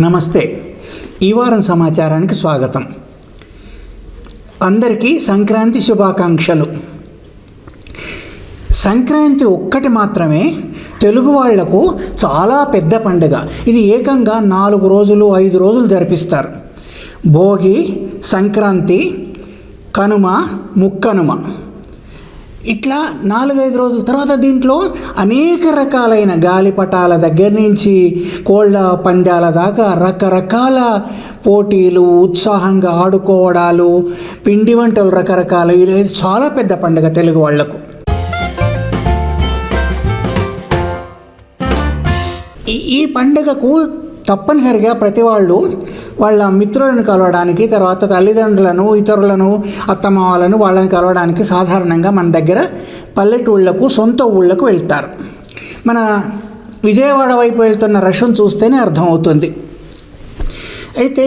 నమస్తే. ఈ వారం సమాచారానికి స్వాగతం. అందరికీ సంక్రాంతి శుభాకాంక్షలు. సంక్రాంతి ఒక్కటి మాత్రమే తెలుగు వాళ్ళకు చాలా పెద్ద పండుగ. ఇది ఏకంగా నాలుగు రోజులు ఐదు రోజులు జరిపిస్తారు. భోగి సంక్రాంతి కనుమ ముక్కనుమ. ఇట్లా నాలుగైదు రోజుల తర్వాత దీంట్లో అనేక రకాలైన గాలిపటాల దగ్గర నుంచి కోళ్ళ పందాల దాకా రకరకాల పోటీలు ఉత్సాహంగా ఆడుకోవడాలు పిండి వంటలు రకరకాలు. ఇది చాలా పెద్ద పండుగ తెలుగు వాళ్ళకు. ఈ- ఈ పండుగకు తప్పనిసరిగా ప్రతి వాళ్ళు వాళ్ళ మిత్రులను కలవడానికి తర్వాత తల్లిదండ్రులను ఇతరులను అత్తమామలను వాళ్ళని కలవడానికి సాధారణంగా మన దగ్గర పల్లెటూళ్ళకు సొంత ఊళ్ళకు వెళ్తారు. మన విజయవాడ వైపు వెళ్తున్న రషం చూస్తేనే అర్థమవుతుంది. అయితే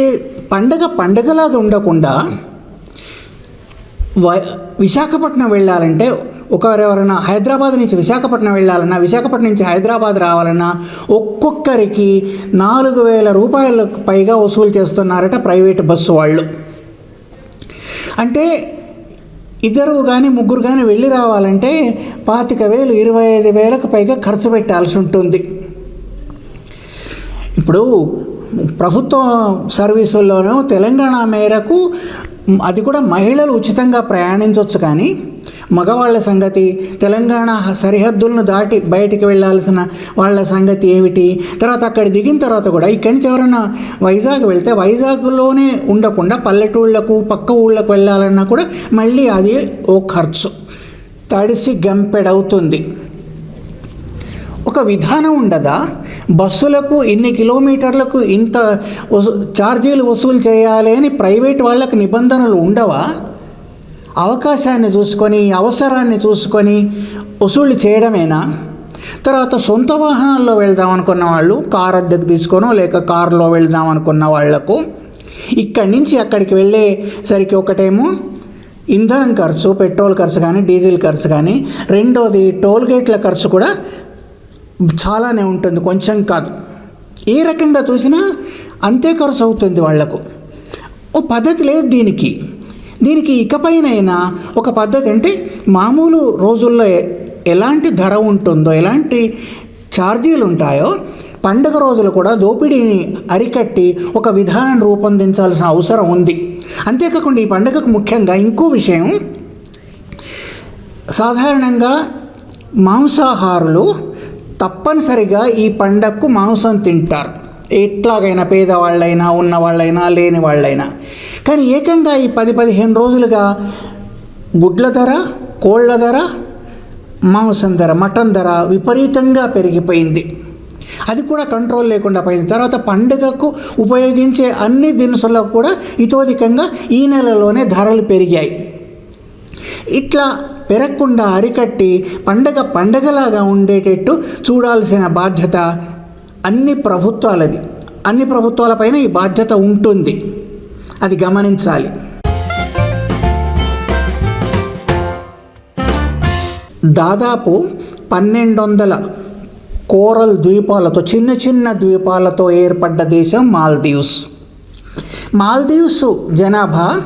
పండగ పండగలాగా ఉండకుండా వ విశాఖపట్నం వెళ్ళాలంటే ఒకరెవరైనా హైదరాబాద్ నుంచి విశాఖపట్నం వెళ్ళాలన్నా విశాఖపట్నం నుంచి హైదరాబాద్ రావాలన్నా ఒక్కొక్కరికి నాలుగు వేల రూపాయలకు పైగా వసూలు చేస్తున్నారట ప్రైవేట్ బస్సు వాళ్ళు. అంటే ఇద్దరు కానీ ముగ్గురు కానీ వెళ్ళి రావాలంటే పాతిక వేలు ఇరవై ఐదు వేలకు పైగా ఖర్చు పెట్టాల్సి ఉంటుంది. ఇప్పుడు ప్రభుత్వ సర్వీసుల్లోనూ తెలంగాణ మేరకు అది కూడా మహిళలు ఉచితంగా ప్రయాణించవచ్చు కానీ మగవాళ్ళ సంగతి తెలంగాణ సరిహద్దులను దాటి బయటికి వెళ్ళాల్సిన వాళ్ళ సంగతి ఏమిటి? తర్వాత అక్కడ దిగిన తర్వాత కూడా ఇక్కడి నుంచి ఎవరైనా వైజాగ్ వెళ్తే వైజాగ్లోనే ఉండకుండా పల్లెటూళ్ళకు పక్క ఊళ్ళకు వెళ్ళాలన్నా కూడా మళ్ళీ అది ఓ ఖర్చు. తడిసి గంపెడవుతుంది. ఒక విధానం ఉండదా? బస్సులకు ఇన్ని కిలోమీటర్లకు ఇంత వసూ ఛార్జీలు వసూలు చేయాలి అని ప్రైవేట్ వాళ్ళకి నిబంధనలు ఉండవా? అవకాశాన్ని చూసుకొని అవసరాన్ని చూసుకొని వసూళ్ళు చేయడమేనా? తర్వాత సొంత వాహనాల్లో వెళ్దాం అనుకున్న వాళ్ళు కార్ అద్దెకు తీసుకోనో లేక కారులో వెళ్దాం అనుకున్న వాళ్ళకు ఇక్కడి నుంచి అక్కడికి వెళ్ళేసరికి ఒకటేమో ఇంధనం ఖర్చు పెట్రోల్ ఖర్చు కానీ డీజిల్ ఖర్చు కానీ రెండోది టోల్ గేట్ల ఖర్చు కూడా చాలానే ఉంటుంది కొంచెం కాదు. ఏ రకంగా చూసినా అంతే ఖర్చు అవుతుంది వాళ్ళకు. ఓ పద్ధతి లేదు దీనికి. దీనికి ఇకపైనైనా ఒక పద్ధతి అంటే మామూలు రోజుల్లో ఎలాంటి ధర ఉంటుందో ఎలాంటి ఛార్జీలు ఉంటాయో పండగ రోజులు కూడా దోపిడీని అరికట్టి ఒక విధానం రూపొందించాల్సిన అవసరం ఉంది. అంతేకాకుండా ఈ పండుగకు ముఖ్యంగా ఇంకో విషయం సాధారణంగా మాంసాహారులు తప్పనిసరిగా ఈ పండగకు మాంసం తింటారు. ఎట్లాగైనా పేదవాళ్ళైనా ఉన్నవాళ్ళైనా లేని వాళ్ళైనా కానీ ఏకంగా ఈ పది పదిహేను రోజులుగా గుడ్ల ధర కోళ్ళ ధర మాంసం ధర మటన్ ధర విపరీతంగా పెరిగిపోయింది. అది కూడా కంట్రోల్ లేకుండా పోయింది. తర్వాత పండుగకు ఉపయోగించే అన్ని దినుసులకు కూడా ఇతోధికంగా ఈ నెలలోనే ధరలు పెరిగాయి. ఇట్లా పెరగకుండా అరికట్టి పండగ పండగలాగా ఉండేటట్టు చూడాల్సిన బాధ్యత అన్ని ప్రభుత్వాలది. అన్ని ప్రభుత్వాలపైన ఈ బాధ్యత ఉంటుంది. అది గమనించాలి. దాదాపు పన్నెండు వందల కోరల్ ద్వీపాలతో చిన్న చిన్న ద్వీపాలతో ఏర్పడ్డ దేశం మాల్దీవ్స్. మాల్దీవ్స్ జనాభా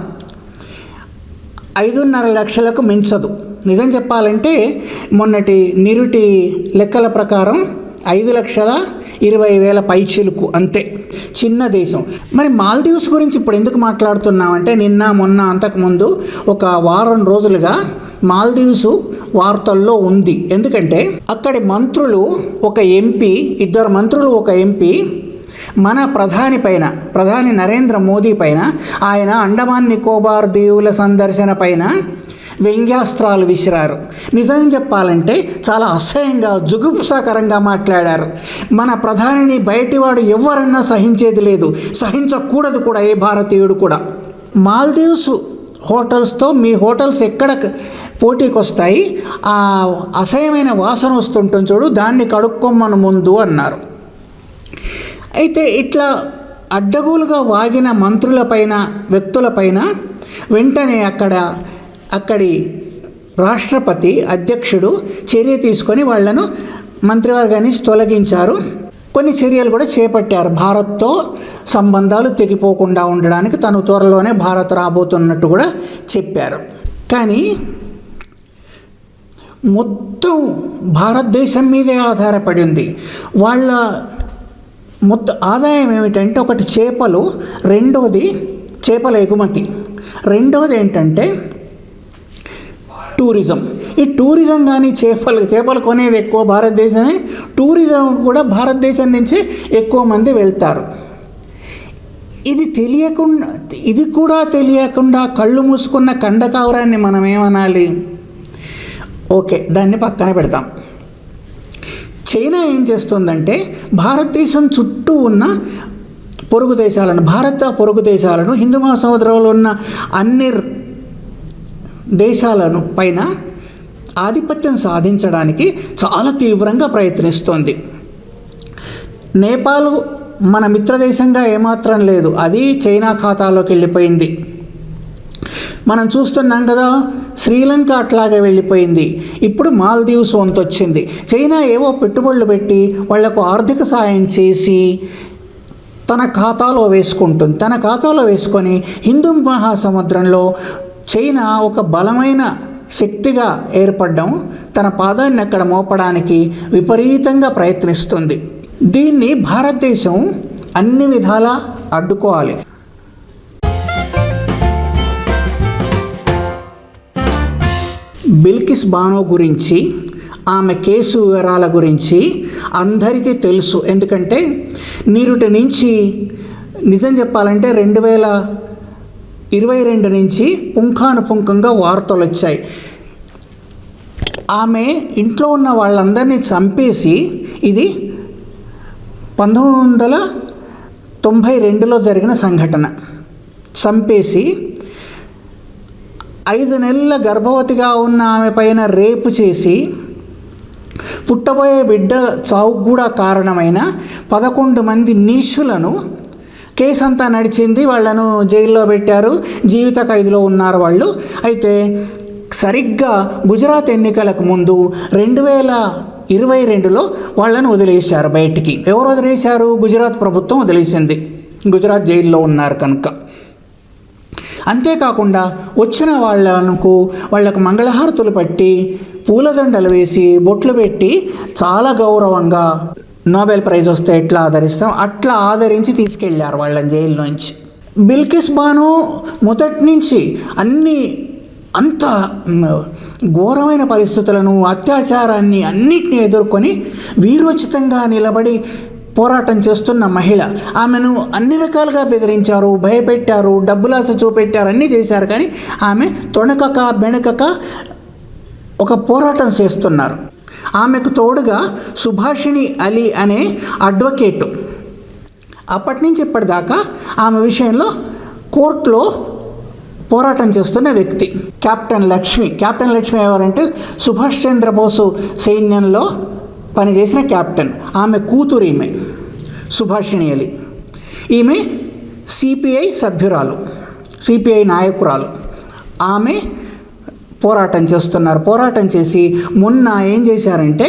ఐదున్నర లక్షలకు మించదు. నిజం చెప్పాలంటే మొన్నటి నిరుటి లెక్కల ప్రకారం ఐదు లక్షల ఇరవై వేల పైచిలుకు అంతే. చిన్న దేశం. మరి మాల్దీవ్స్ గురించి ఇప్పుడు ఎందుకు మాట్లాడుతున్నామంటే నిన్న మొన్న అంతకుముందు ఒక వారం రోజులుగా మాల్దీవ్స్ వార్తల్లో ఉంది. ఎందుకంటే అక్కడి మంత్రులు ఒక ఎంపీ ఇద్దరు మంత్రులు ఒక ఎంపీ మన ప్రధాని పైన ప్రధాని నరేంద్ర మోదీ పైన ఆయన అండమాన్ నికోబార్ దీవుల సందర్శన పైన వ్యంగ్యాస్త్రాలు విసిరారు. నిజం చెప్పాలంటే చాలా అసహ్యంగా జుగుప్సాకరంగా మాట్లాడారు. మన ప్రధానిని బయటివాడు ఎవరన్నా సహించేది లేదు. సహించకూడదు కూడా ఏ భారతీయుడు కూడా. మాల్దీవ్స్ హోటల్స్తో మీ హోటల్స్ ఎక్కడ పోటీకి వస్తాయి ఆ అసహ్యమైన వాసన వస్తుంటుంది చూడు దాన్ని కడుక్కోమను ముందు అన్నారు. అయితే ఇట్లా అడ్డగోలుగా వాగిన మంత్రులపైన వ్యక్తులపైన వెంటనే అక్కడ అక్కడి రాష్ట్రపతి అధ్యక్షుడు చర్య తీసుకొని వాళ్ళను మంత్రివర్గాన్ని తొలగించారు. కొన్ని చర్యలు కూడా చేపట్టారు. భారత్తో సంబంధాలు తెగిపోకుండా ఉండడానికి తను త్వరలోనే భారత్ రాబోతున్నట్టు కూడా చెప్పారు. కానీ మొత్తం భారతదేశం మీదే ఆధారపడి ఉంది. వాళ్ళ మొత్తం ఆదాయం ఏమిటంటే ఒకటి చేపలు రెండవది చేపల ఎగుమతి. రెండవది ఏంటంటే టూరిజం. ఈ టూరిజం కానీ చేపలు చేపలు కొనేది ఎక్కువ భారతదేశమే. టూరిజం కూడా భారతదేశం నుంచే ఎక్కువ మంది వెళ్తారు. ఇది తెలియకుండా ఇది కూడా తెలియకుండా కళ్ళు మూసుకున్న కండకావరాన్ని మనం ఏమనాలి? ఓకే దాన్ని పక్కన పెడతాం. చైనా ఏం చేస్తుందంటే భారతదేశం చుట్టూ ఉన్న పొరుగు దేశాలను భారత పొరుగు దేశాలను హిందూ మహాసముద్రంలో ఉన్న అన్ని దేశాలను పైన ఆధిపత్యం సాధించడానికి చాలా తీవ్రంగా ప్రయత్నిస్తోంది. నేపాల్ మన మిత్రదేశంగా ఏమాత్రం లేదు. అది చైనా ఖాతాలోకి వెళ్ళిపోయింది. మనం చూస్తున్నాం కదా శ్రీలంక అట్లాగే వెళ్ళిపోయింది. ఇప్పుడు మాల్దీవ్స్ వంతొచ్చింది. చైనా ఏవో పెట్టుబడులు పెట్టి వాళ్ళకు ఆర్థిక సాయం చేసి తన ఖాతాలో వేసుకుంటుంది. తన ఖాతాలో వేసుకొని హిందూ మహాసముద్రంలో చైనా ఒక బలమైన శక్తిగా ఏర్పడడం తన పాదాన్ని అక్కడ మోపడానికి విపరీతంగా ప్రయత్నిస్తుంది. దీన్ని భారతదేశం అన్ని విధాలా అడ్డుకోవాలి. బిల్కిస్ బానో గురించి ఆమె కేసు వివరాల గురించి అందరికీ తెలుసు. ఎందుకంటే నీరుటి నుంచి నిజం చెప్పాలంటే రెండు వేల ఇరవై రెండు నుంచి పుంఖానుపుంఖంగా వార్తలు వచ్చాయి. ఆమె ఇంట్లో ఉన్న వాళ్ళందరినీ చంపేసి ఇది పంతొమ్మిది వందల తొంభై రెండులో జరిగిన సంఘటన. చంపేసి ఐదు నెలల గర్భవతిగా ఉన్న ఆమె పైన రేపు చేసి పుట్టబోయే బిడ్డ చావుకు కూడా కారణమైన పదకొండు మంది నీచులను కేసు అంతా నడిచింది. వాళ్ళను జైల్లో పెట్టారు. జీవిత ఖైదులో ఉన్నారు వాళ్ళు. అయితే సరిగ్గా గుజరాత్ ఎన్నికలకు ముందు రెండు వేల ఇరవై రెండులో వాళ్ళను వదిలేశారు బయటికి. ఎవరు వదిలేశారు? గుజరాత్ ప్రభుత్వం వదిలేసింది. గుజరాత్ జైల్లో ఉన్నారు కనుక. అంతేకాకుండా వచ్చిన వాళ్ళకు వాళ్ళకు మంగళహారతులు పట్టి పూలదండలు వేసి బొట్లు పెట్టి చాలా గౌరవంగా నోబెల్ ప్రైజ్ వస్తే ఎట్లా ఆదరిస్తాం? అట్లా ఆదరించి తీసుకెళ్ళారు వాళ్ళని జైల్లోంచి. బిల్కిస్ బాను మొదటి నుంచి అన్ని అంత ఘోరమైన పరిస్థితులను అత్యాచారాన్ని అన్నిటిని ఎదుర్కొని వీరోచితంగా నిలబడి పోరాటం చేస్తున్న మహిళ. ఆమెను అన్ని రకాలుగా బెదిరించారు భయపెట్టారు డబ్బులాస చూపెట్టారు అన్నీ చేశారు. కానీ ఆమె తొణకక బెణకక ఒక పోరాటం చేస్తున్నారు. ఆమెకు తోడుగా సుభాషిణి అలీ అనే అడ్వకేటు. అప్పటి నుంచి ఇప్పటిదాకా ఆమె విషయంలో కోర్టులో పోరాటం చేస్తున్న వ్యక్తి. కెప్టెన్ లక్ష్మి. కెప్టెన్ లక్ష్మి ఎవరంటే సుభాష్ చంద్రబోసు సైన్యంలో పనిచేసిన కెప్టెన్ ఆమె కూతురు ఈమె సుభాషిణి అలీ. ఈమె సిపిఐ సభ్యురాలు సిపిఐ నాయకురాలు. ఆమె పోరాటం చేస్తున్నారు. పోరాటం చేసి మొన్న ఏం చేశారంటే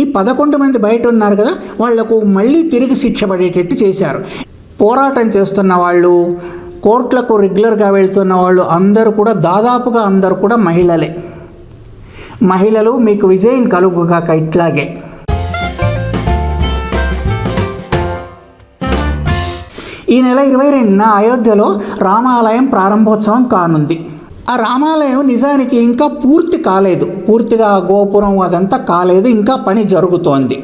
ఈ పదకొండు మంది బయట ఉన్నారు కదా వాళ్ళకు మళ్ళీ తిరిగి శిక్ష పడేటట్టు చేశారు. పోరాటం చేస్తున్న వాళ్ళు కోర్టులకు రెగ్యులర్గా వెళ్తున్న వాళ్ళు అందరూ కూడా దాదాపుగా అందరూ కూడా మహిళలే. మహిళలు మీకు విజయం కలుగుగాక ఇట్లాగే. ఈ నెల ఇరవై రెండున అయోధ్యలో రామాలయం ప్రారంభోత్సవం కానుంది. ఆ రామాలయం నిజానికి ఇంకా పూర్తి కాలేదు. పూర్తిగా గోపురం అదంతా కాలేదు. ఇంకా పని జరుగుతోంది.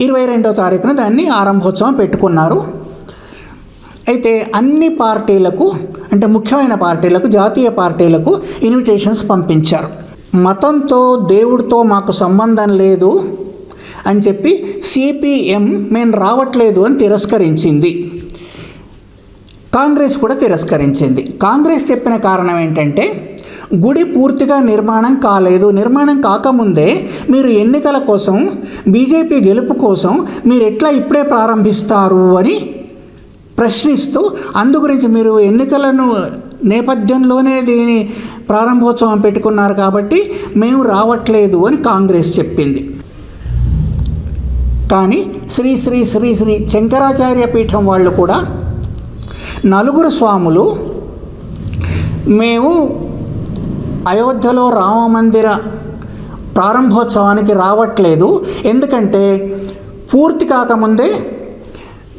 ఇరవై రెండో తారీఖున దాన్ని ఆరంభోత్సవం పెట్టుకున్నారు. అయితే అన్ని పార్టీలకు అంటే ముఖ్యమైన పార్టీలకు జాతీయ పార్టీలకు ఇన్విటేషన్స్ పంపించారు. మతంతో దేవుడితో మాకు సంబంధం లేదు అని చెప్పి సిపిఎం మేము రావట్లేదు అని తిరస్కరించింది. కాంగ్రెస్ కూడా తిరస్కరించింది. కాంగ్రెస్ చెప్పిన కారణం ఏంటంటే గుడి పూర్తిగా నిర్మాణం కాలేదు. నిర్మాణం కాకముందే మీరు ఎన్నికల కోసం బీజేపీ గెలుపు కోసం మీరు ఎట్లా ఇప్పుడే ప్రారంభిస్తారు అని ప్రశ్నిస్తూ అందు గురించి మీరు ఎన్నికలను నేపథ్యంలోనే దీని ప్రారంభోత్సవం పెట్టుకున్నారు కాబట్టి మేము రావట్లేదు అని కాంగ్రెస్ చెప్పింది. కానీ శ్రీ శ్రీ శ్రీ శ్రీ శంకరాచార్య పీఠం వాళ్ళు కూడా నలుగురు స్వాములు మేము అయోధ్యలో రామమందిర ప్రారంభోత్సవానికి రావట్లేదు. ఎందుకంటే పూర్తి కాకముందే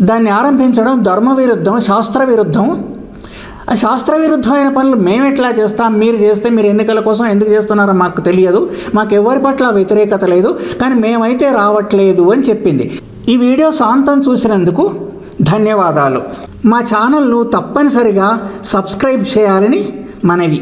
దాన్ని ఆరంభించడం ధర్మ విరుద్ధం శాస్త్ర విరుద్ధం ఆ శాస్త్ర విరుద్ధమైన పనులు మేము ఎట్లా చేస్తాం? మీరు చేస్తే మీరు ఎన్నికల కోసం ఎందుకు చేస్తున్నారో మాకు తెలియదు. మాకు ఎవరి పట్ల వ్యతిరేకత లేదు. కానీ మేమైతే రావట్లేదు అని చెప్పింది. ఈ వీడియో సాంతం చూసినందుకు ధన్యవాదాలు. మా ఛానల్ను తప్పనిసరిగా సబ్స్క్రైబ్ చేయాలని మనవి.